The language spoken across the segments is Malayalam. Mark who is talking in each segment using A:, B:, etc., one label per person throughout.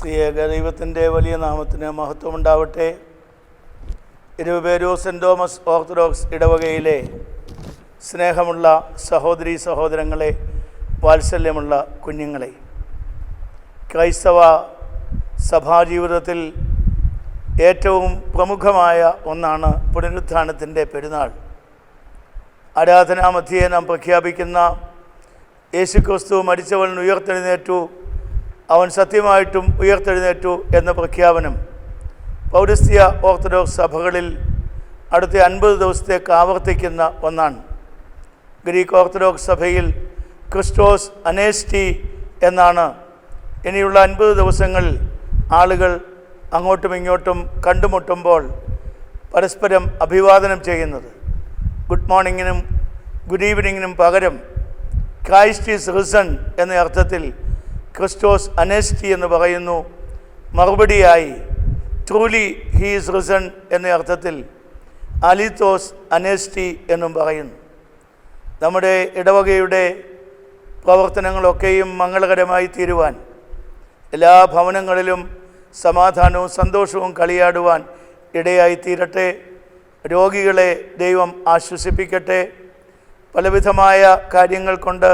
A: ത്രിയേക ദൈവത്തിന്റെ വലിയ നാമത്തിന് മഹത്വമുണ്ടാവട്ടെ. ഇരുപേരൂ സെന്റ് തോമസ് ഓർത്തഡോക്സ് ഇടവകയിലെ സ്നേഹമുള്ള സഹോദരി സഹോദരങ്ങളെ വാത്സല്യമുള്ള കുഞ്ഞുങ്ങളെ ക്രൈസ്തവ സഭാജീവിതത്തിൽ ഏറ്റവും പ്രമുഖമായ ഒന്നാണ് പുനരുത്ഥാനത്തിന്റെ പെരുന്നാൾ. ആരാധനാമധ്യേ നാം പ്രഖ്യാപിക്കുന്ന യേശുക്രിസ്തു മരിച്ചവൻ ഉയർത്തെഴുന്നേറ്റു. അവൻ സത്യമായിട്ടും ഉയർത്തെഴുന്നേറ്റു എന്ന പ്രഖ്യാപനം പൗരസ്ത്യ ഓർത്തഡോക്സ് സഭകളിൽ അടുത്ത അൻപത് ദിവസത്തേക്ക് ആവർത്തിക്കുന്ന ഒന്നാണ്. ഗ്രീക്ക് ഓർത്തഡോക്സ് സഭയിൽ ക്രിസ്റ്റോസ് അനേസ്റ്റി എന്നാണ്. ഇനിയുള്ള അൻപത് ദിവസങ്ങളിൽ ആളുകൾ അങ്ങോട്ടും ഇങ്ങോട്ടും കണ്ടുമുട്ടുമ്പോൾ പരസ്പരം അഭിവാദനം ചെയ്യുന്നത്. ഗുഡ് മോർണിംഗിനും ഗുഡ് ഈവനിങ്ങിനും പകരം ക്രൈസ്റ്റ് ഈസ് റിസൺ എന്ന അർത്ഥത്തിൽ ക്രിസ്റ്റോസ് അനേസ്റ്റി എന്ന് പറയുന്നു മറുപടിയായി ട്രൂലി ഹീസ് റിസൺ എന്ന അർത്ഥത്തിൽ അലിത്തോസ് അനേസ്റ്റി എന്നും പറയുന്നു. നമ്മുടെ ഇടവകയുടെ പ്രവർത്തനങ്ങളൊക്കെയും മംഗളകരമായി തീരുവാൻ എല്ലാ ഭവനങ്ങളിലും സമാധാനവും സന്തോഷവും കളിയാടുവാൻ ഇടയായി തീരട്ടെ രോഗികളെ ദൈവം ആശ്വസിപ്പിക്കട്ടെ. പലവിധമായ കാര്യങ്ങൾ കൊണ്ട്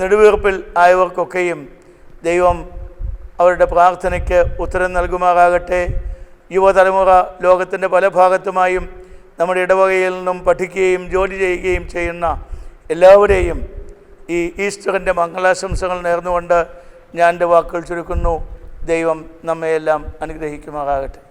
A: നെടുവീർപ്പിൽ ആയവർക്കൊക്കെയും ദൈവം അവരുടെ പ്രാർത്ഥനയ്ക്ക് ഉത്തരം നൽകുമാറാകട്ടെ. യുവതലമുറ ലോകത്തിന്റെ പല ഭാഗത്തുമായും നമ്മുടെ ഇടവകയിൽ നിന്നും പഠിക്കുകയും ജോലി ചെയ്യുകയും ചെയ്യുന്ന എല്ലാവരെയും ഈ ഈസ്റ്ററിന്റെ മംഗളാശംസകൾ നേർന്നുകൊണ്ട് ഞാൻ എന്റെ വാക്കുകൾ ചുരുക്കുന്നു. ദൈവം നമ്മയെല്ലാം അനുഗ്രഹിക്കുമാറാകട്ടെ.